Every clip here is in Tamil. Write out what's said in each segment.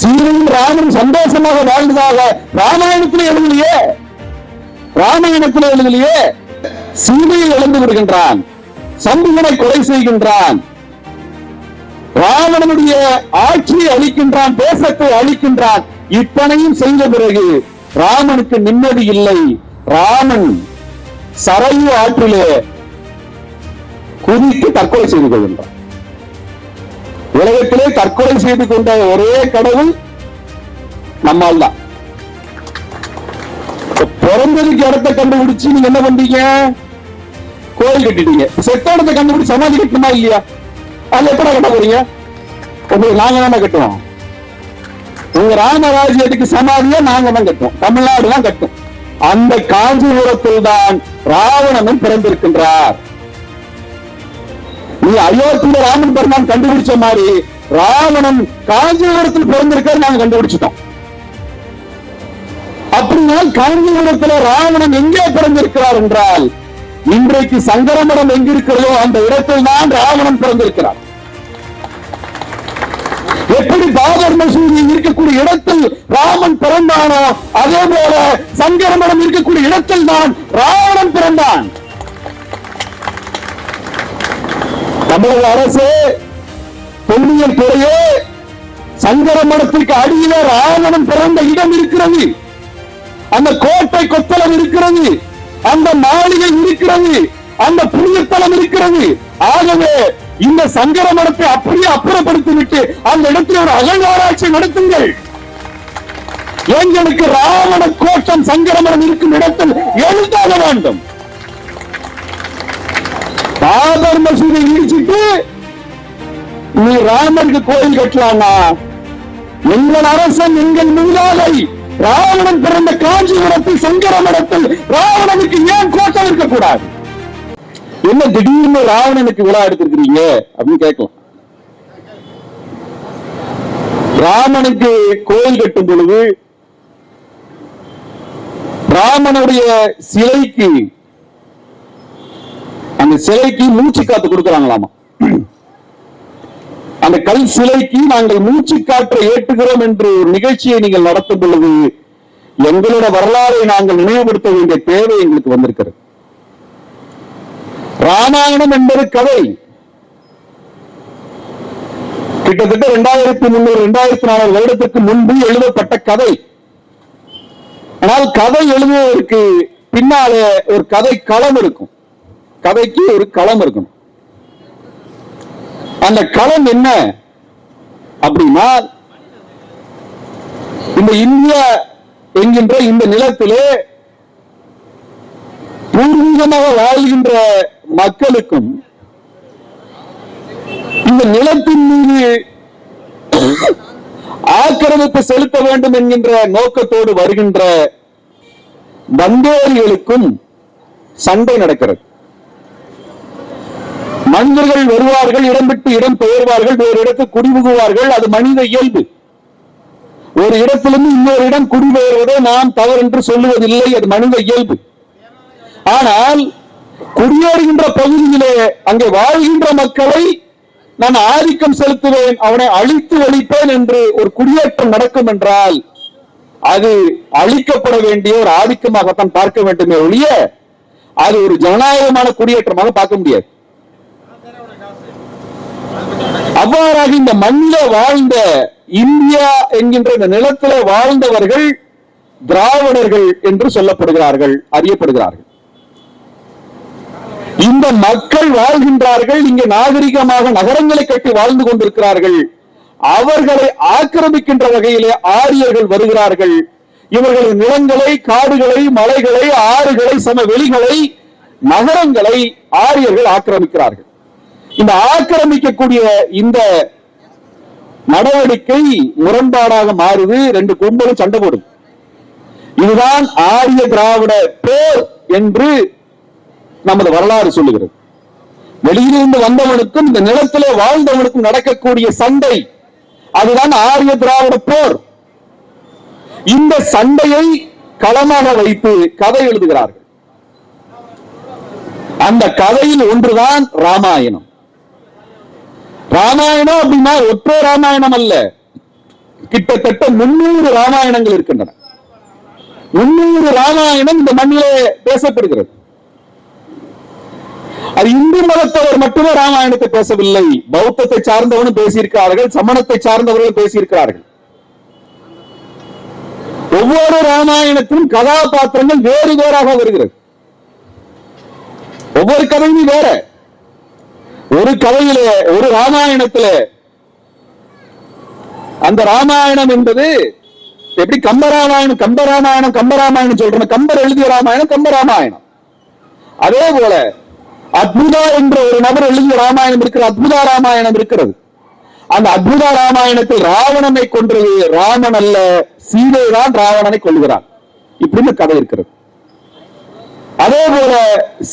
சீனையும் ராமனும் சந்தோஷமாக வாழ்ந்ததாக ராமாயணத்தில் எழுதலையே? ராமாயணத்தில் எழுதலையே? சீதையை இழந்து விடுகின்றான். சம்புகனை கொலை செய்கின்றான். ராவணனுடைய ஆட்சியை அளிக்கின்றான் தேசத்தை அளிக்கின்றான் இத்தனையும் செய்த பிறகு ராமனுக்கு நிம்மதி இல்லை. ராமன் சரையு ஆற்றிலே குதித்து தற்கொலை செய்து கொள்கின்றான். உலகத்திலே தற்கொலை செய்து கொண்ட ஒரே கடவுள் நம்மால் தான் பிறந்ததுக்கு இடத்தை கண்டுபிடிச்சு நீங்க என்ன பண்றீங்க? கோயில் கட்டிட்டீங்க. செத்த இடத்தை கண்டுபிடிச்சு சமாதி கட்டணுமா இல்லையா? அது எப்படா கட்ட போறீங்க? உங்களுக்கு நாங்க தானே கட்டுவோம் உங்க ராமராஜ்யத்துக்கு சமாதியா நாங்க தான் கட்டுவோம் தமிழ்நாடு தான் கட்டும். அந்த காஞ்சிபுரத்தில் தான் ராவணனும் பிறந்திருக்கின்றார். நீ அயோத்தியில ராமன் பெருமான் கண்டுபிடிச்ச மாதிரி ராவணன் காஞ்சிபுரத்தில் பிறந்திருக்காரு நாங்க கண்டுபிடிச்சிட்டோம். அப்படினால் காஞ்சிபுரத்தில் ராவணன் எங்கே பிறந்திருக்கிறார் என்றால் இன்றைக்கு சங்கரமடம் எங்கிருக்கிறதோ அந்த இடத்தில் தான் ராவணன் பிறந்திருக்கிறார். எப்படி பாபர் மசூதி இருக்கக்கூடிய இடத்தில் ராமன் பிறந்தானோ அதே போல சங்கரமடம் இருக்கக்கூடிய இடத்தில் தான் ராவணன் பிறந்தான். தமிழக அரசு தொல்லியல் துறையே சங்கரமடத்திற்கு அடியிலே ராவணன் பிறந்த இடம் இருக்கிறது. அந்த கோட்டை கொத்தளம் இருக்கிறது. அந்த மாளிகை இருக்கிறது. அந்த புண்ணியத்தலம் இருக்கிறது. ஆகவே இந்த சங்கர மடத்தை அப்படியே அப்புறப்படுத்தி விட்டு அந்த இடத்தில் ஒரு அகழ்வாராய்ச்சி நடத்துங்கள். எங்களுக்கு ராவண கோட்டம் சங்கரமரம் இருக்கும் இடத்தில் எழுதாக வேண்டும். பாபர் மசூதி இடிச்சிட்டு நீ ராமருக்கு கோயில் கட்டலாமா? எங்கள் அரசன் எங்கள் மூதாதை ராவணன் பிறந்த காஞ்சிபுரத்தில் சங்கரமடத்தில் ராவணனுக்கு ஏன் கோட்டம் இருக்கக்கூடாது? என்ன திடீர்னு ராவணனுக்கு விழா எடுத்திருக்கிறீங்க? அப்படின்னு கேட்கலாம். ராமனுக்கு கோயில் கட்டும் பொழுது ராமனுடைய சிலைக்கு அந்த சிலைக்கு மூச்சு காத்து கொடுக்கிறாங்களாமா? அந்த கல் சிலைக்கு நாங்கள் மூச்சு காற்றை ஏற்றுகிறோம் என்று ஒரு நிகழ்ச்சியை நீங்கள் நடத்தும் பொழுது எங்களோட வரலாறை நாங்கள் நினைவுபடுத்த வேண்டிய தேவை எங்களுக்கு வந்திருக்கிறது. ராமாயணம் என்பது கதை. கிட்டத்தட்ட இரண்டாயிரத்தி முன்னூறு இரண்டாயிரத்தி நானூறு வருடத்துக்கு முன்பு எழுதப்பட்ட கதை. ஆனால் கதை எழுதுவதற்கு பின்னாலே ஒரு கதை களம் இருக்கும். கதைக்கு ஒரு களம் இருக்கணும். அந்த களம் என்ன? அப்படின்னா இந்த இந்தியா என்கின்ற இந்த நிலத்திலே பூர்வீகமாக வாழ்கின்ற மக்களுக்கும் இந்த நிலத்தின் மீது ஆக்கிரமிப்பு செலுத்த வேண்டும் என்கின்ற நோக்கத்தோடு வருகின்ற வந்தோரிகளுக்கும் சண்டை நடக்கிறது. மனிதர்கள் வருவார்கள் இடம் விட்டு இடம் பெயர்வார்கள் வேறு இடத்துக்கு குடிபுகுவார்கள் அது மனித இயல்பு. ஒரு இடத்திலிருந்து இன்னொரு இடம் குடிபெயர்வதை நாம் தவறு என்று சொல்லுவதில்லை அது மனித இயல்பு. ஆனால் குடியேறுகின்ற பகுதியிலே அங்கே வாழ்கின்ற மக்களை நான் ஆதிக்கம் செலுத்துவேன் அவனை அழித்து ஒழிப்பேன் என்று ஒரு குடியேற்றம் நடக்கும் என்றால் அது அழிக்கப்பட வேண்டிய ஒரு ஆதிக்கமாகத்தான் பார்க்க வேண்டுமே ஒழிய அது ஒரு ஜனநாயகமான குடியேற்றமாக பார்க்க முடியாது. அவ்வாறாக இந்த மண்ணில வாழ்ந்த இந்தியா என்கின்ற இந்த நிலத்தில வாழ்ந்தவர்கள் திராவிடர்கள் என்று சொல்லப்படுகிறார்கள் அறியப்படுகிறார்கள். இந்த மக்கள் வாழ்கின்றார்கள் இங்கு நாகரிகமாக நகரங்களை கட்டி வாழ்ந்து கொண்டிருக்கிறார்கள். அவர்களை ஆக்கிரமிக்கின்ற வகையிலே ஆரியர்கள் வருகிறார்கள். இவர்களின் நிலங்களை காடுகளை மலைகளை ஆறுகளை சமவெளிகளை நகரங்களை ஆரியர்கள் ஆக்கிரமிக்கிறார்கள். இந்த ஆக்கிரமிக்கக்கூடிய இந்த நடவடிக்கை முரண்பாடாக மாறுது ரெண்டு கும்பலும் சண்டை போடும் இதுதான் ஆரிய திராவிட போர் என்று நமது வரலாறு சொல்லுகிறது. வெளியிலிருந்து வந்தவனுக்கும் இந்த நிலத்திலே வாழ்ந்தவனுக்கும் நடக்கக்கூடிய சண்டை அதுதான் ஆரிய திராவிட போர். இந்த சண்டையை களமாக வைத்து கதை எழுதுகிறார்கள். அந்த கதையில் ஒன்றுதான் ராமாயணம். ராமாயணம் அப்படின்னா ஒற்றை ராமாயணம் அல்ல? கிட்டத்தட்ட முன்னூறு ராமாயணங்கள் இருக்கின்றன. முன்னூறு ராமாயணம் இந்த மண்ணிலே பேசப்படுகிறது. அது இந்து மதத்தவர் மட்டுமே ராமாயணத்தை பேசவில்லை. பௌத்தத்தை சார்ந்தவனும் பேசியிருக்கிறார்கள் சமணத்தை சார்ந்தவர்களும் பேசியிருக்கிறார்கள். ஒவ்வொரு ராமாயணத்திலும் கதாபாத்திரங்கள் வேறு வேறாக வருகிறது. ஒவ்வொரு கதையும் வேற. ஒரு கதையில ஒரு ராமாயணத்துல. அந்த ராமாயணம் என்பது எப்படி கம்பராமாயணம் கம்பராமாயணம் கம்பராமாயணம் சொல்றோம். கம்பர் எழுதிய ராமாயணம் கம்பராமாயணம். அதே போல அத்புதா என்ற ஒரு நபர் எழுதிய ராமாயணம் இருக்கிற அத்புதா ராமாயணம் இருக்கிறது. அந்த அத்புதா ராமாயணத்தில் ராவணனை கொன்றது. ராமன் அல்ல சீதை தான் ராவணனை கொள்கிறான் இப்படின்னு கதை இருக்கிறது. அதே போல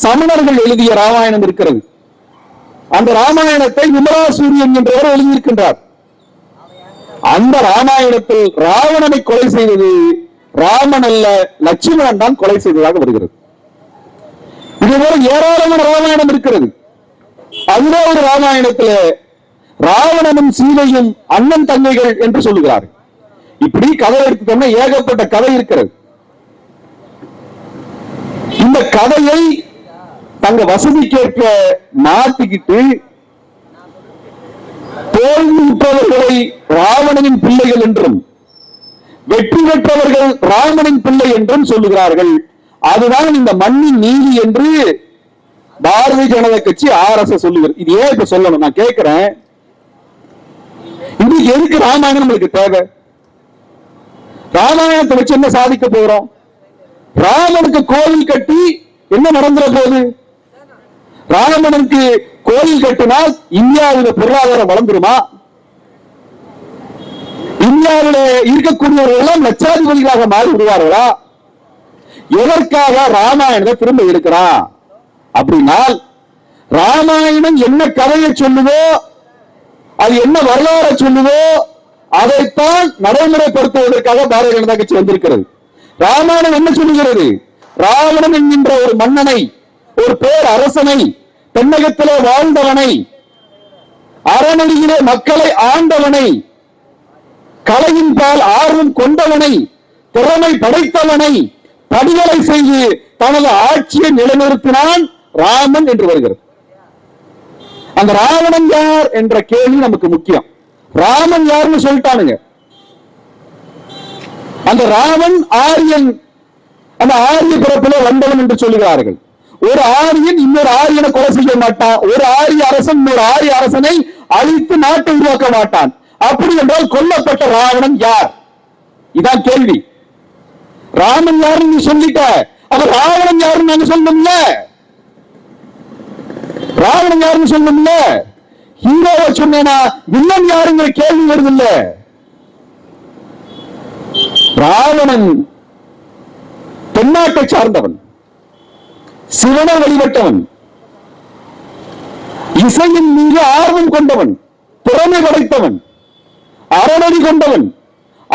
சமணர்கள் எழுதிய ராமாயணம் இருக்கிறது. அந்த ராமாயணத்தை விமலாசூரியன் என்றவர் எழுதியிருக்கின்றார். அந்த ராமாயணத்தில் ராவணனை கொலை செய்தது ராமன் அல்ல லட்சுமணன் தான் கொலை செய்ததாக வருகிறது. இதுபோல ஏராளமான ராமாயணம் இருக்கிறது. அதுல ஒரு ராமாயணத்துல ராவணனும் சீதையும் அண்ணன் தங்கைகள் என்று சொல்லுகிறார் இப்படி கதை எடுத்துட்டோம்னா ஏகப்பட்ட கதை இருக்கிறது. இந்த கதையை தங்க வசதிக்கேற்ப மாத்திக்கிட்டு தோல்வியுற்றவர்களை ராவணனின் பிள்ளைகள் என்றும் வெற்றி பெற்றவர்கள் ராமனின் பிள்ளை என்றும் சொல்லுகிறார்கள். அதுதான் இந்த மண்ணின் நீதி என்று பாரதிய ஜனதா கட்சி ஆர் எஸ் சொல்லுகிறது. இது ஏன் இப்ப சொல்லணும்? நான் கேட்கிறேன் இன்னைக்கு எதுக்கு ராமாயணம் நம்மளுக்கு தேவை? ராமாயணத்தை வச்சு என்ன சாதிக்க போறோம்? ராமனுக்கு கோவில் கட்டி என்ன நடந்துற போகுது? ராமனுக்கு கோயில் கட்டினால் இந்தியாவில பொருளாதாரம் வளர்ந்துருமா? இந்தியாவில இருக்கக்கூடியவர்கள் எல்லாம் லட்சாதிபதிகளாக மாறி விடுவார்களா எதற்காக ராமாயணத்தை திரும்ப இருக்கிறான் அப்படின்னால் ராமாயணம் என்ன கதையை சொல்லுதோ அது என்ன வரலாறு சொல்லுதோ அதைத்தான் நடைமுறைப்படுத்துவதற்காக பாரதிய ஜனதா கட்சி வந்திருக்கிறது. ராமாயணம் என்ன சொல்லுகிறது? ராவணன் என்கின்ற ஒரு மன்னனை ஒரு பேர் அரசனை தென்னகத்திலே வாழ்ந்தவனை அறநெறியிலே மக்களை ஆண்டவனை கலையின் பால் ஆர்வம் கொண்டவனை திறமை படைத்தவனை படிகளை செய்து தனது ஆட்சியை நிலைநிறுத்தினான் ராமன் என்று வருகிறது. அந்த ராவணன் யார் என்ற கேள்வி நமக்கு முக்கியம். ராமன் யாருன்னு சொல்லிட்டானுங்க. அந்த ராமன் ஆரியன் அந்த ஆரிய பிறப்பிலே வந்தவன் என்று சொல்லுகிறார்கள். ஒரு ஆரியன் இன்னொரு ஆரியனை கொலை செய்ய மாட்டான். ஒரு ஆரிய அரசன் இன்னொரு ஆரிய அரசனை அழித்து நாட்டை உருவாக்க மாட்டான். அப்படி என்றால் கொல்லப்பட்ட ராவணன் யார்? இதான் கேள்வி. ராமன் யாருன்னு நீ சொல்லிட்ட. அப்ப ராவணன் யாருன்னு நாங்க சொல்லணும்ல? ராவணன் யாருன்னு சொல்லணும்ல? ஹீரோவை சொன்னேனா? வில்லன் யாருங்கிற கேள்வி வருது இல்ல ராவணன் தென்னாட்டை சார்ந்தவன். சிவனை வழிபட்டவன். இசையின் மீது ஆர்வம் கொண்டவன் திறமை படைத்தவன் அறநடி கொண்டவன்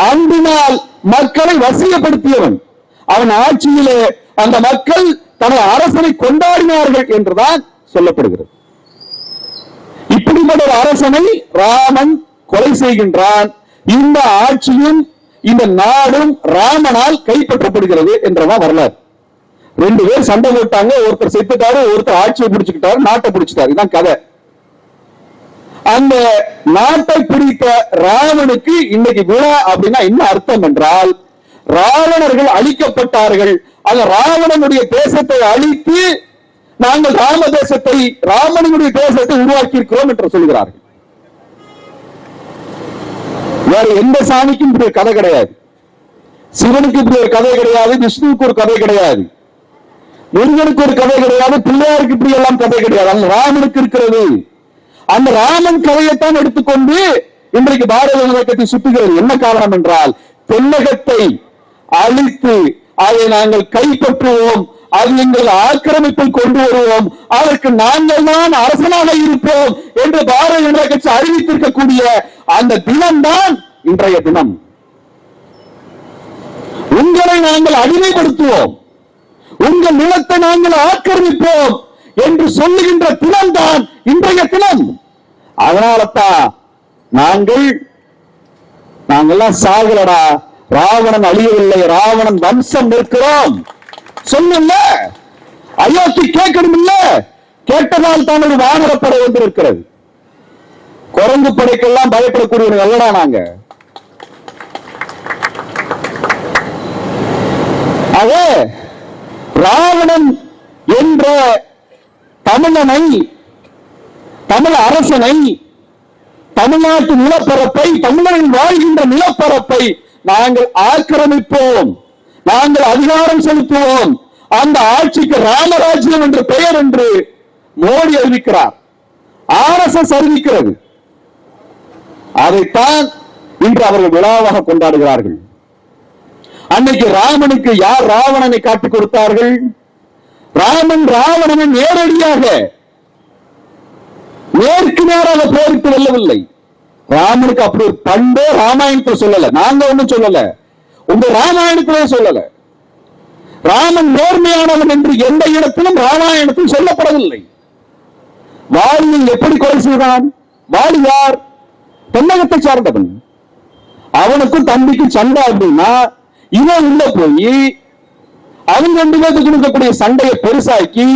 அன்பினால் மக்களை வசியப்படுத்தியவன். அவன் ஆட்சியிலே அந்த மக்கள் தனது அரசனை கொண்டாடினார்கள் என்றுதான் சொல்லப்படுகிறது. இப்படிப்பட்ட அரசனை ராமன் கொலை செய்கின்றான். இந்த ஆட்சியும் இந்த நாடும் ராமனால் கைப்பற்றப்படுகிறது என்றதான் வரலாறு. ரெண்டு பேர் சண்டை போட்டாங்க ஒருத்தர் செத்துட்டாரு ஒருத்தர் ஆட்சியை பிடிச்சுக்கிட்டாரு நாட்டை பிடிச்சிட்டாரு. இதான் கதை. அந்த நாட்டை பிடித்த ராவனுக்கு இன்னைக்கு விழா அப்படின்னா என்ன அர்த்தம் என்றால் ராவணர்கள் அழிக்கப்பட்டார்கள். அந்த ராவணனுடைய தேசத்தை அழித்து நாங்கள் ராம தேசத்தை ராமனுடைய தேசத்தை உருவாக்கி இருக்கிறோம் என்று சொல்கிறார்கள். வேற எந்த சாமிக்கும் இப்படி ஒரு கதை கிடையாது. சிவனுக்கு இப்படி ஒரு கதை கிடையாது விஷ்ணுவுக்கு ஒரு கதை கிடையாது. முருகனுக்கு ஒரு கதை கிடையாது பிள்ளையாருக்கு இப்படி எல்லாம் கதை கிடையாது. அந்த ராமனுக்கு இருக்கிறது. அந்த ராமன் கதையைத்தான் எடுத்துக்கொண்டு இன்றைக்கு பாரத ஜனதா கட்சி சுட்டுகிறது. என்ன காரணம் என்றால் தென்னகத்தை அழித்து அதை நாங்கள் கைப்பற்றுவோம். அது எங்கள் ஆக்கிரமிப்பில் கொண்டு வருவோம். அதற்கு நாங்கள் தான் அரசனாக இருப்போம் என்று பாரதிய ஜனதா கட்சி அறிவித்திருக்கக்கூடிய அந்த தினம்தான் இன்றைய தினம். உங்களை நாங்கள் அடிமைப்படுத்துவோம். உங்கள் நிலத்தை நாங்கள் ஆக்கிரமிப்போம் என்று சொல்லுகின்ற தினம் தான் இன்றைய தினம். அதனால தான் நாங்கள் நாங்கெல்லாம் சாகலடா. ராவணன் அழியவில்லை ராவணன் வம்சம் நிற்கிறோம். சொல்லுங்க. அயோத்தி கேட்கணும் இல்ல? கேட்டதால் தான் ஒரு வானரப்படை வந்து இருக்கிறது குரங்கு படைக்கெல்லாம் பயப்படக்கூடியவர்கள் அல்லடா நாங்க? ஆக ராவணன் என்ற தமிழனை தமிழ் அரசனை தமிழ்நாட்டு நிலப்பரப்பை தமிழர்கள் வாழ்கின்ற நிலப்பரப்பை நாங்கள் ஆக்கிரமிப்போம். நாங்கள் அதிகாரம் செலுத்துவோம். அந்த ஆட்சிக்கு ராமராஜ்யம் என்ற பெயர் என்று மோடி அறிவிக்கிறார். ஆர்எஸ்எஸ் அறிவிக்கிறது. அதைத்தான் இன்று அவர்கள் விழாவாக கொண்டாடுகிறார்கள். அன்னைக்கு ராமனுக்கு யார் ராவணனை காட்டிக் கொடுத்தார்கள்? ராமன் ராவணனை நேரடியாக நேருக்கு நேராக போரிட்டு வெல்லவில்லை. ராமனுக்கு அப்படி ஒரு பண்பே ராமாயணத்தை சொல்லல. நாங்க ஒண்ணும் சொல்லல. உங்க ராமாயணத்திலே சொல்லல. ராமன் நேர்மையானவன் என்று எந்த இடத்திலும் ராமாயணத்தில் சொல்லப்படவில்லை. வாலியை எப்படி கொலை செய்தான்? வாலி யார்? தென்னகத்தை சார்ந்தவன். அவனுக்கும் தம்பிக்கும் சண்டை அப்படின்னா இவன் உள்ள போய் அவங்க ரெண்டு பேருக்கு கொடுக்கக்கூடிய சண்டையை பெருசாக்கி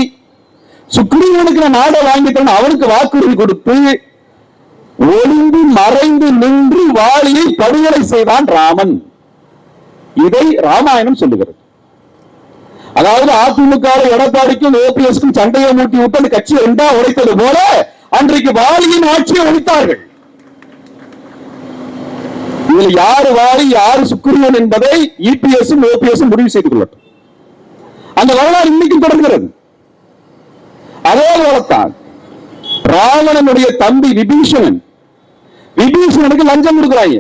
சுக்ரீவனுக்கு நான் நாடை வாங்கிட்டேன் அவனுக்கு வாக்குறுதி கொடுத்து ஒளிந்து மறைந்து நின்று வாளியை படுகொலை செய்தான் ராமன். இதை ராமாயணம் சொல்லுகிறது. அதாவது அதிமுக எடப்பாடிக்கும் ஓபிஎஸ்க்கும் சண்டையை மூட்டி விட்டு அந்த கட்சி ரெண்டா உடைத்தது போல அன்றைக்கு வாலியின் ஆட்சியை ஒழித்தார்கள். இதுல யாரு வாரி யாரு சுக்கிரியன் என்பதை இபிஎஸ் ஓபிஎஸ் முடிவு செய்து கொள்ளட்டும். அந்த வரலாறு இன்னைக்கும் தொடர்கிறது. அதே போலத்தான் ராவணனுடைய தம்பி விபீஷணன் விபீஷணனுக்கு லஞ்சம் கொடுக்கிறாங்க.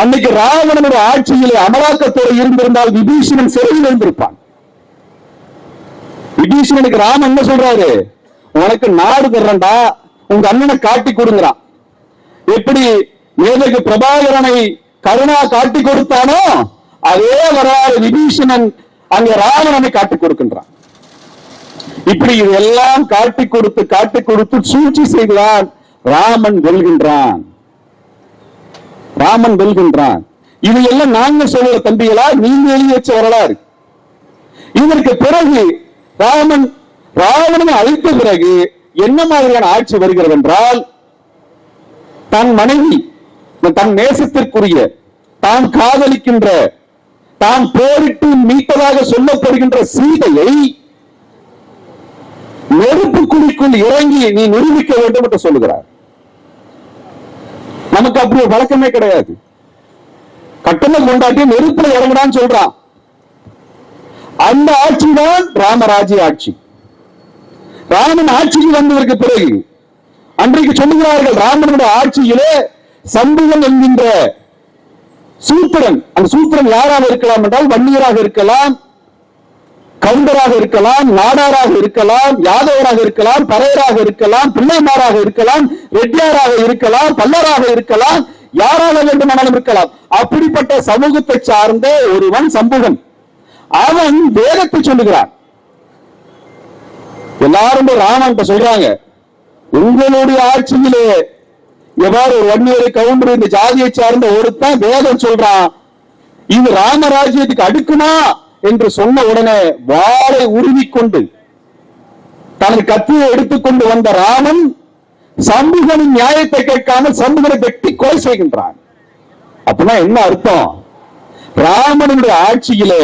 அன்னைக்கு ராவணனுடைய ஆட்சியிலே அமலாக்கத்துறை இருந்திருந்தால் விபீஷணன் சிறையில் இருந்திருப்பான். விபீஷணனுக்கு ராமன் என்ன சொல்றாரு? உனக்கு நாடு தர்றண்டா உங்க அண்ணனை காட்டி கொடுங்கிறான். எப்படி மேதைக்கு பிரபாகரனை கருணா காட்டி கொடுத்தானோ அதே வரலாறு விபீஷணன் அங்க ராவணனை காட்டி கொடுக்கின்றான். இப்படி இதெல்லாம் காட்டி கொடுத்து காட்டி கொடுத்து சூழ்ச்சி செய்கிறான் ராமன் வெல்கின்றான். ராமன் வெல்கின்றான். இது எல்லாம் நாங்க சொல்ற தம்பிகளா நீங்க எழுதி வச்ச வரலாறு. இதற்கு பிறகு ராமன் ராவணனை அழித்த பிறகு என்ன மாதிரியான ஆட்சி வருகிறது என்றால் தன் மனைவி தன் நேசத்திற்குரிய தான் காதலிக்கின்ற தான் போரிட்டு மீட்டதாக சொல்லப்படுகின்ற சீதையை நெருப்பு குழிக்குள் இறங்கி நீ நிரூபிக்க வேண்டும் என்று சொல்லுகிறார். நமக்கு அப்படி ஒரு வழக்கமே கிடையாது. கட்டணம் கொண்டாட்டி நெருப்புல இறங்கினான்னு சொல்றான். அந்த ஆட்சி தான் ராமராஜ ஆட்சி. ராமன் ஆட்சிக்கு வந்ததற்கு பிறகு அன்றைக்கு சொல்லுகிறார்கள் ராமனுடைய ஆட்சியிலே சம்புகன் என்கின்ற சூத்திரன் அந்த சூத்திரன் யாராக இருக்கலாம் என்றால் வன்னியராக இருக்கலாம் கவுண்டராக இருக்கலாம் நாடாராக இருக்கலாம் யாதவராக இருக்கலாம் பறையராக இருக்கலாம் பிள்ளைமாராக இருக்கலாம் ரெட்டியாராக இருக்கலாம் பல்லராக இருக்கலாம் யாராக வேண்டுமானாலும் இருக்கலாம். அப்படிப்பட்ட சமூகத்தை சார்ந்த ஒருவன் சம்புகன். அவன் வேதத்தை சொல்லுகிறான். எல்லாரும் ராமன் சொல்றாங்க உங்களுடைய ஆட்சியிலே எவ்வாறு ஒரு வன்னியரை கவுண்டர் இந்த ஜாதியை சார்ந்த ஒருத்தான் வேதம் சொல்றான்? இது ராமராஜ்யத்துக்கு அடுக்குமா? என்று சொன்ன உடனே வாளை உருவிக்கொண்டு தனது கத்தியை எடுத்துக்கொண்டு வந்த ராமன் சமூகனின் நியாயத்தை கேட்காமல் சமூகனை வெட்டி கொலை செய்கின்றான். அப்படின்னா என்ன அர்த்தம்? ராமனுடைய ஆட்சியிலே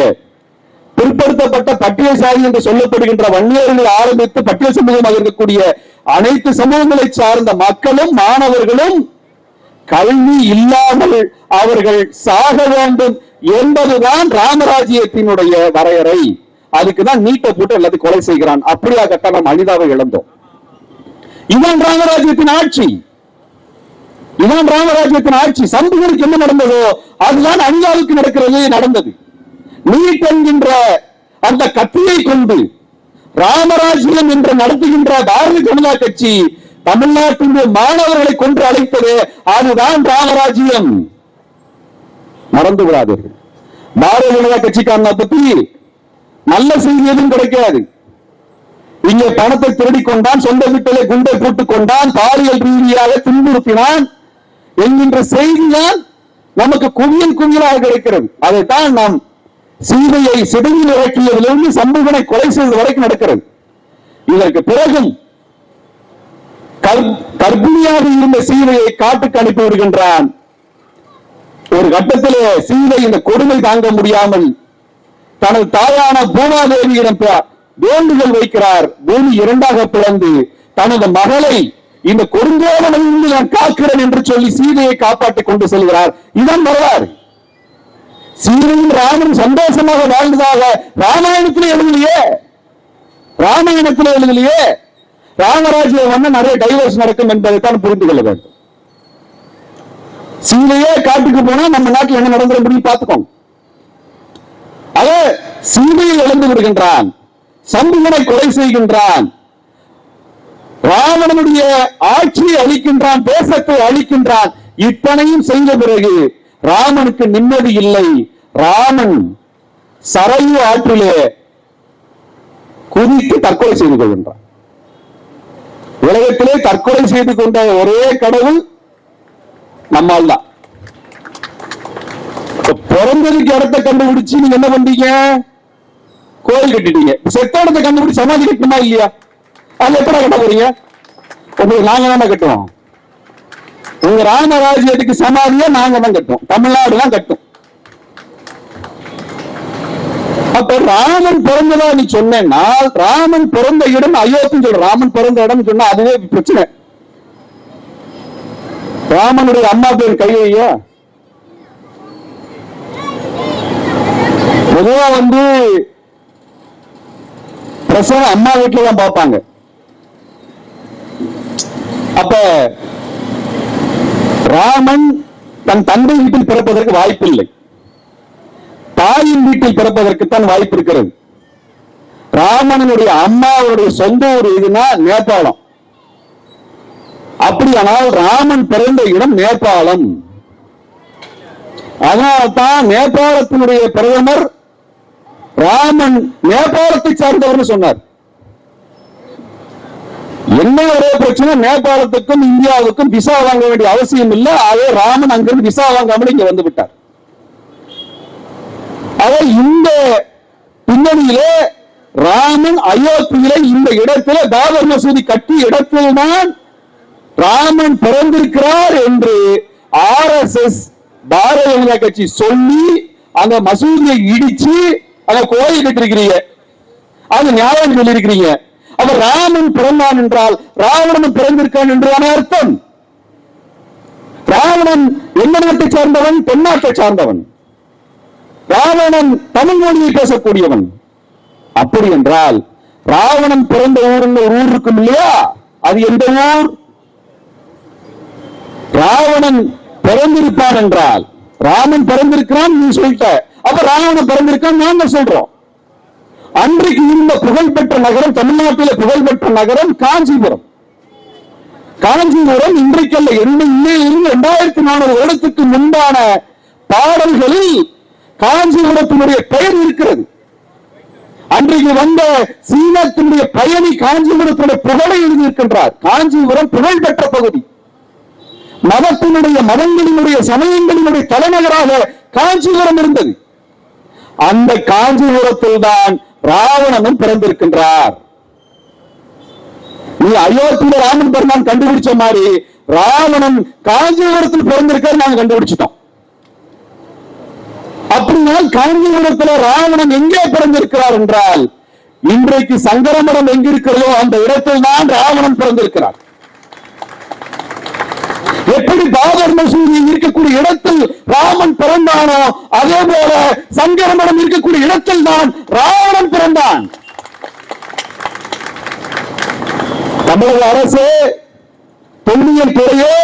பிற்படுத்தப்பட்ட பட்டியல் சாதி என்று சொல்லப்படுகின்ற வன்னியர்கள் ஆரம்பித்து பட்டியல் சமூகமாக இருக்கக்கூடிய அனைத்து சமூகங்களை சார்ந்த மக்களும் மாணவர்களும் கல்வி இல்லாமல் அவர்கள் சாக வேண்டும் என்பதுதான் ராமராஜ்யத்தினுடைய வரையறை. அதுக்குதான் நீட்டை போட்டு எல்லாத்தையும் கொலை செய்கிறான். அப்படியாகத்தான் நாம் அனிதாவை இழந்தோம். இதான் ராமராஜ்யத்தின் ஆட்சி. இதான் ராமராஜ்யத்தின் ஆட்சி. சம்புகளுக்கு என்ன நடந்ததோ அதுதான் அனிதாவுக்கு நடக்கிறது நடந்தது. நீட் என்கின்ற அந்த கத்தியை கொண்டு ராமராஜ்யம் என்று நடத்துகின்ற பாரதிய ஜனதா கட்சி தமிழ்நாட்டினுடைய மாணவர்களை கொன்று அழைத்தது அதுதான் ராமராஜ்யம். மறந்து விடாதீர்கள். பாரதிய ஜனதா கட்சிக்காரனை பத்தி நல்ல செய்தி எதுவும் கிடைக்காது. இங்கே பணத்தை திருடிக்கொண்டான் சொந்த வீட்டிலே குண்டை போட்டுக் கொண்டான் பாலியல் ரீதியாக துன்புறுத்தினான் என்கின்ற செய்திதான் நமக்கு குவியல் குவியலாக கிடைக்கிறது. அதைத்தான் நாம் சீதையை சிதையில் இறக்கியதிலிருந்து சம்புகனை கொலை செய்தது வரைக்கும் நடக்கிறது. இதற்கு பிறகும் கர்ப்பிணியாக இருந்த சீதையை காட்டுக்கு அனுப்பி விடுகின்றான். ஒரு கட்டத்திலே சீதை இந்த கொடுமை தாங்க முடியாமல் தனது தாயான பூமாதேவியிடம் ப- வேண்டுதல் வைக்கிறார். பூமி இரண்டாக பிளந்து தனது மகளை இந்த கொடுங்கோலனிலிருந்து நான் காக்கிறேன் என்று சொல்லி சீதையை காப்பாற்றி கொண்டு செல்கிறார். இதன் வரலாறு. சீதையும் ராமன் சந்தோஷமாக வாழ்ந்ததாக ராமாயணத்தில் எழுதலையே. ராமாயணத்தில் எழுதலையே. ராமராஜ்ய வந்து நிறைய டைவர்ஸ் நடக்கும் என்பதைத்தான் புரிந்து கொள்ள வேண்டும். சீதையே காட்டுக்கு போனா நம்ம நாட்டில் என்ன நடந்துற முடியும் பார்த்துக்கோங்க. ஆக சீதையை இழந்து விடுகின்றான். சம்புகனை கொலை செய்கின்றான். ராவணனுடைய ஆட்சியை அளிக்கின்றான் தேசத்தை அளிக்கின்றான் இத்தனையும் செய்த பிறகு ராமனுக்கு நிம்மதி இல்லை. ராமன் சரையு ஆற்றிலே குதித்து தற்கொலை செய்து கொள்கின்றான். உலகத்திலே தற்கொலை செய்து கொண்ட ஒரே கடவுள் நம்மால் தான். பிறந்ததுக்கு இடத்தை கண்டுபிடிச்சு நீங்க என்ன பண்றீங்க? கோயில் கட்டிட்டீங்க. செத்த இடத்தை கண்டுபிடிச்சு சமாதி கட்டணுமா இல்லையா? அது எப்படா கட்ட போறீங்க? உங்களுக்கு நாங்க தானே கட்டுவோம் உங்க ராமராஜ்யத்துக்கு சமாதியா நாங்க தான் கட்டும் தமிழ்நாடு தான் கட்டும். அப்ப ராமன் பிறந்ததா நீ சொன்னா ராமன் பிறந்த இடம் அயோத்தின்னு சொல்ற ராமன் பிறந்த இடம் சொன்னா அதுவே பிரச்சனை. ராமனுடைய அம்மா பேர் கையா பொதுவா வந்து பிரசவம் அம்மா வீட்டுல தான் பார்ப்பாங்க. அப்ப ராமன் தன் தந்தை வீட்டில் பிறப்பதற்கு வாய்ப்பில்லை. தாயின் வீட்டில் பிறப்பதற்குத்தான் வாய்ப்பு இருக்கிறது ராமனுடைய அம்மாவுடைய சொந்த ஊர் இதுனா நேபாளம். அப்படியானால் ராமன் பிறந்த இடம் நேபாளம். அதனால்தான் நேபாளத்தினுடைய பிரதமர் ராமன் நேபாளத்தை சார்ந்தவர்னு சொன்னார். என்ன ஒரே பிரச்சனை? நேபாளத்துக்கும் இந்தியாவுக்கும் விசா வாங்க வேண்டிய அவசியம் இல்லை. அதே ராமன் அங்கிருந்து விசா வாங்காமல் இங்க வந்து விட்டார். அவர் இந்த பின்னணியிலே ராமன் அயோத்தியிலே இந்த இடத்துல பாபர் மசூதி கட்டிய இடத்தில்தான் ராமன் பிறந்திருக்கிறார் என்று R S S Bharatiya Janata கட்சி சொல்லி அந்த மசூதியை இடிச்சு அங்க கோயில் கட்டிருக்கிறீங்க அது நியாயம் சொல்லியிருக்கிறீங்க. அவர் ராமன் பிறந்தான் என்றால் ராவணன் பிறந்திருக்கான் என்றுதான அர்த்தம்? ராவணன் எந்த நாட்டை சார்ந்தவன்? தென்னாட்டை சார்ந்தவன். ராவணன் தமிழ் மொழியை பேசக்கூடியவன். அப்படி என்றால் ராவணன் பிறந்த ஊருன்னு ஒரு ஊர் இருக்கும் இல்லையா? அது எந்த ஊர்? ராவணன் பிறந்திருப்பான் என்றால் ராமன் பிறந்திருக்கிறான் நீ சொல்லிட்ட. அப்ப ராவணன் பிறந்திருக்கான் நாங்க சொல்றோம். அன்றைக்கு இருந்த புகழ்பெற்ற நகரம் தமிழ்நாட்டில் புகழ்பெற்ற நகரம் காஞ்சிபுரம். காஞ்சிபுரம் இன்றைக்கல்ல என்ன இருந்து இரண்டாயிரத்தி நானூறு வருடத்துக்கு முன்பான பாடல்களில் காஞ்சிபுரத்தினுடைய பெயர் இருக்கிறது. அன்றைக்கு வந்த சீனத்தினுடைய பயணி காஞ்சிபுரத்தினுடைய புகழை எழுதியிருக்கின்றார். காஞ்சிபுரம் புகழ்பெற்ற பகுதி. மதத்தினுடைய மதங்களினுடைய சமயங்களினுடைய தலைநகராக காஞ்சிபுரம் இருந்தது. அந்த காஞ்சிபுரத்தில் தான் ராவணனும் பிறந்திருக்கின்றார். நீ அயோத்தியில ராமன் பெருமான் கண்டுபிடிச்ச மாதிரி ராவணன் காஞ்சிபுரத்தில் பிறந்திருக்காரு நாங்க கண்டுபிடிச்சிட்டோம். அப்படினால் காஞ்சிபுரத்தில் ராவணன் எங்கே பிறந்திருக்கிறார் என்றால் இன்றைக்கு சங்கரமடம் எங்கிருக்கிறதோ அந்த இடத்தில் தான் ராவணன் பிறந்திருக்கிறார். எப்படி பாபர் மசூதி இருக்கக்கூடிய இடத்தில் ராமன் பிறந்தானோ அதே போல சங்கரமடம் இருக்கக்கூடிய இடத்தில் தான் ராவணன் பிறந்தான். தமிழக அரசு தொல்லியல் துறையே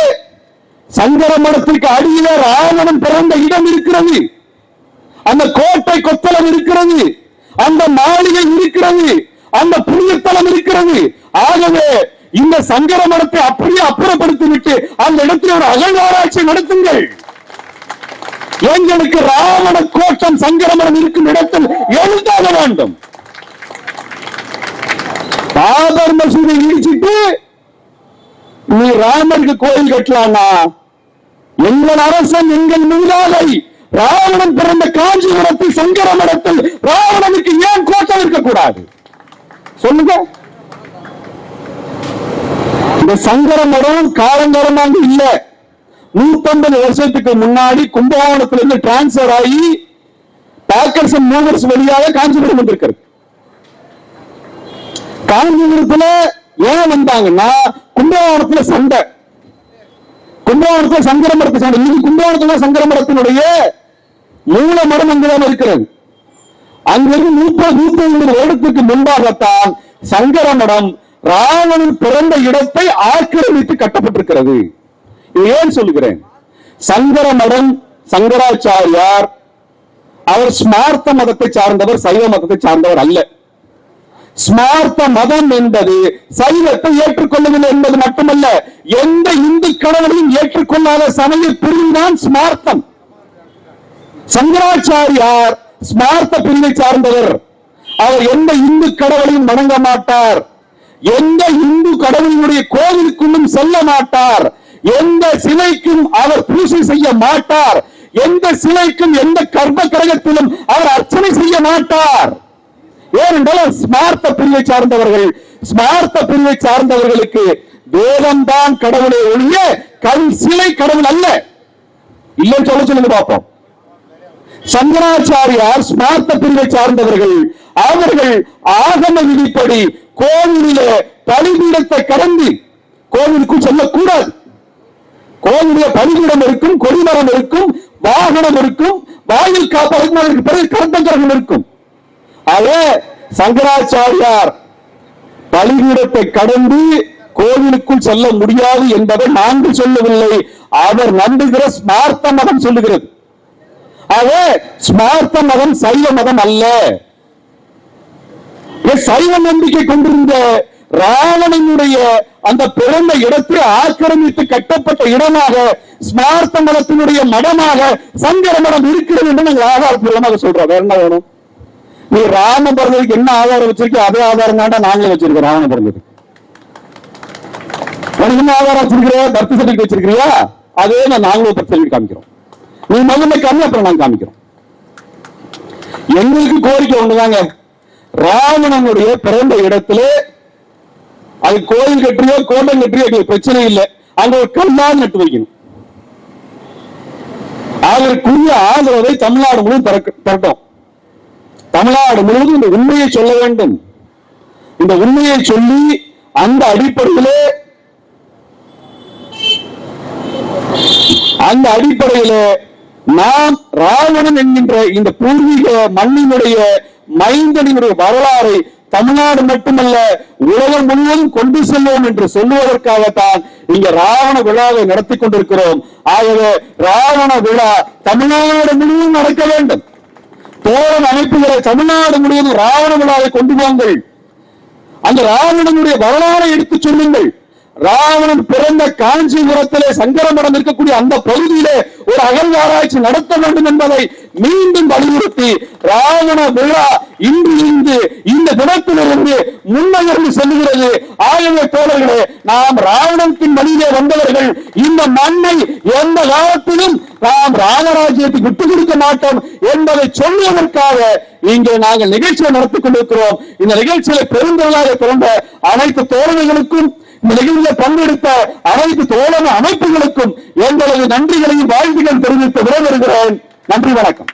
சங்கர மடத்திற்கு அடியில ராவணன் பிறந்த இடம் இருக்கிறது. அந்த கோட்டை கொத்தளம் இருக்கிறது. அந்த மாளிகை இருக்கிறது. அந்த புண்ணியத்தலம் இருக்கிறது. ஆகவே இந்த சங்கர மடத்தை அப்படியே அப்புறப்படுத்தி விட்டு அந்த இடத்தில் ஒரு அகழ்வாராய்ச்சி நடத்துங்கள். எங்களுக்கு ராவண கோட்டம் சங்கரமரம் இருக்கும் இடத்தில் எழுதாக வேண்டும். பாபர் மசூதை இடிச்சிட்டு நீ ராமருக்கு கோயில் கட்டலாம்னா எங்கள் அரசன் எங்கள் மூதாதை ராவணன் பிறந்த காஞ்சிபுரத்தில் சங்கர மடத்தில் ராவணனுக்கு ஏன் கோட்டம் இருக்கக்கூடாது? சொல்லுங்க. இந்த சங்கர மடம் காலங்காலமாக இல்ல. நூத்தம்பது வருஷத்துக்கு முன்னாடி கும்பகோணத்துல இருந்து டிரான்ஸ்பர் ஆகி பேக்கர்ஸ் அண்ட் மூவர்ஸ் வழியாக காஞ்சிபுரம் வந்திருக்கிறது. காஞ்சிபுரத்துல ஏன் வந்தாங்கன்னா கும்பகோணத்துல சண்டை. கும்பகோணத்துல சங்கர மரத்து சண்டை. இன்னைக்கு கும்பகோணத்துல சங்கர மரத்தினுடைய மூல மரம் அங்குதான் இருக்கிறது. அங்கிருந்து முப்பது நூத்தி ஐம்பது வருடத்துக்கு முன்பாகத்தான் சங்கர மடம் ராவணன் பிறந்த இடத்தை ஆக்கிரமித்து கட்டப்பட்டிருக்கிறது. இது ஏன் சொல்லுகிறேன்? சங்கர மடம் சங்கராச்சாரியார் அவர் ஸ்மார்த்த மதத்தை சார்ந்தவர் சைவ மதத்தை சார்ந்தவர் அல்ல. ஸ்மார்த்த மதம் என்பது சைவத்தை ஏற்றுக்கொள்ளவில்லை என்பது மட்டுமல்ல எந்த இந்து கடவுளையும் ஏற்றுக்கொள்ளாத சமய பிரிவுதான் ஸ்மார்த்தம். சங்கராச்சாரியார் ஸ்மார்த்த பிரிவை சார்ந்தவர். அவர் எந்த இந்து கடவுளையும் வணங்க மாட்டார். எந்த இந்து கடவுளினுடைய கோவிலுக்குள்ளும் செல்ல மாட்டார். எந்த சிலைக்கும் அவர் பூஜை செய்ய மாட்டார். எந்த சிலைக்கும் எந்த கர்ப்ப கிரகத்திலும் அவர் அர்ச்சனை செய்ய மாட்டார். ஏனென்றால் ஸ்மார்த்த பிரிவை சார்ந்தவர்கள். ஸ்மார்த்த பிரிவை சார்ந்தவர்களுக்கு வேதம் தான் கடவுளை ஒழிய கல் சிலை கடவுள் அல்ல. இல்லைன்னு சொல்ல சொல்லுங்க பார்ப்போம். சங்கராச்சாரியார் ஸ்மார்த்த பிரிவை சார்ந்தவர்கள். அவர்கள் ஆகம விதிப்படி கோவிலிலே பலிபீடத்தை கடந்து கோவிலுக்குள் செல்லக்கூடாது. கோவிலே பலிபீடம் இருக்கும் கொடிமரம் இருக்கும் வாகனம் இருக்கும் வாயில் காப்பதற்கு அதற்கு பிறகு கருத்தங்கிரகம் இருக்கும். அதே சங்கராச்சாரியார் பலிபீடத்தை கடந்து கோவிலுக்குள் செல்ல முடியாது என்பதை நாங்கள் சொல்லவில்லை. அவர் நம்புகிற ஸ்மார்த்த மதம் சொல்லுகிறது. அதே ஸ்மார்த்த மதம் சைவ மதம் அல்ல. சைவ நம்பிக்கை கொண்டிருந்த ராவணனுடைய அந்த பிறந்த இடத்தை ஆக்கிரமித்து கட்டப்பட்ட இடமாக ஸ்மார்த்த மதத்தினுடைய மடமாக சங்கர மடம் இருக்கிறது என்று நாங்கள் ஆதாரப்பூர்வமாக சொல்றோம். வேற என்ன வேணும்? நீ ராம பிறந்ததுக்கு என்ன ஆதாரம் வச்சிருக்கோ அதே ஆதாரம் தாண்டா நாங்களே வச்சிருக்கோம் ராம பிறந்ததுக்கு உனக்கு என்ன ஆதாரம் வச்சிருக்கிறியா? Birth certificate வச்சிருக்கிறியா? அதே நான் நாங்களும் பர்த் சர்டிபிகேட் காமிக்கிறோம். நீ முதல்ல காமி அப்புறம் நாங்க காமிக்கிறோம். எங்களுக்கு கோரிக்கை ஒண்ணுதாங்க. ராவணனுடைய பிறந்த இடத்துல அது கோயில் கட்டியோ கோட்டம் கட்டியோ பிரச்சனை இல்லை. அங்க ஒரு கல்லால் நட்டு வைக்கணும். அதற்குரிய ஆதரவை தமிழ்நாடு முழுவதும் தரட்டும் தமிழ்நாடு முழுவதும் இந்த உண்மையை சொல்ல வேண்டும். இந்த உண்மையை சொல்லி அந்த அடிப்படையிலே அந்த அடிப்படையிலே நாம் ராவணன் என்கின்ற இந்த பூர்வீக மண்ணினுடைய மைந்தனினுடைய வரலாறை தமிழ்நாடு மட்டுமல்ல உலகம் முழுவதும் கொண்டு செல்வோம் என்று சொல்லுவதற்காகத்தான் இங்க ராவண விழாவை நடத்தி கொண்டிருக்கிறோம். ஆகவே ராவண விழா தமிழ்நாடு முழுவதும் நடக்க வேண்டும். தோழன் அமைப்புகளை தமிழ்நாடு முழுவதும் ராவண விழாவை கொண்டு போங்கள். அந்த ராவணனுடைய வரலாறை எடுத்துச் சொல்லுங்கள். ராவணன் பிறந்த காஞ்சிபுரத்திலே சங்கரமடம் இருக்கக்கூடிய அந்த பகுதியிலே ஒரு அகழ்வாராய்ச்சி நடத்த வேண்டும் என்பதை மீண்டும் வலியுறுத்தி ராவண விழா இன்று இருந்து இந்த தினத்திலிருந்து முன்னகர்ந்து செல்கிறது. ஆகவே தோழர்களே நாம் ராவணத்தின் வழியிலே வந்தவர்கள் இந்த மண்ணை எந்த காலத்திலும் நாம் ராமராஜ்யத்தை விட்டுக் கொடுக்க மாட்டோம் என்பதை சொல்லுவதற்காக இங்கே நாங்கள் நிகழ்ச்சியை நடத்தி கொண்டிருக்கிறோம். இந்த நிகழ்ச்சியில பெருந்தொழிலாக பிறந்த அனைத்து தோழர்களுக்கும் இந்த நிகழ்ச்சியில் பங்கெடுத்த அனைத்து தோழர் அமைப்புகளுக்கும் எங்களது நன்றிகளையும் வாழ்த்துக்கள் தெரிவித்து விடைபெறுகிறேன். நன்றி வணக்கம்.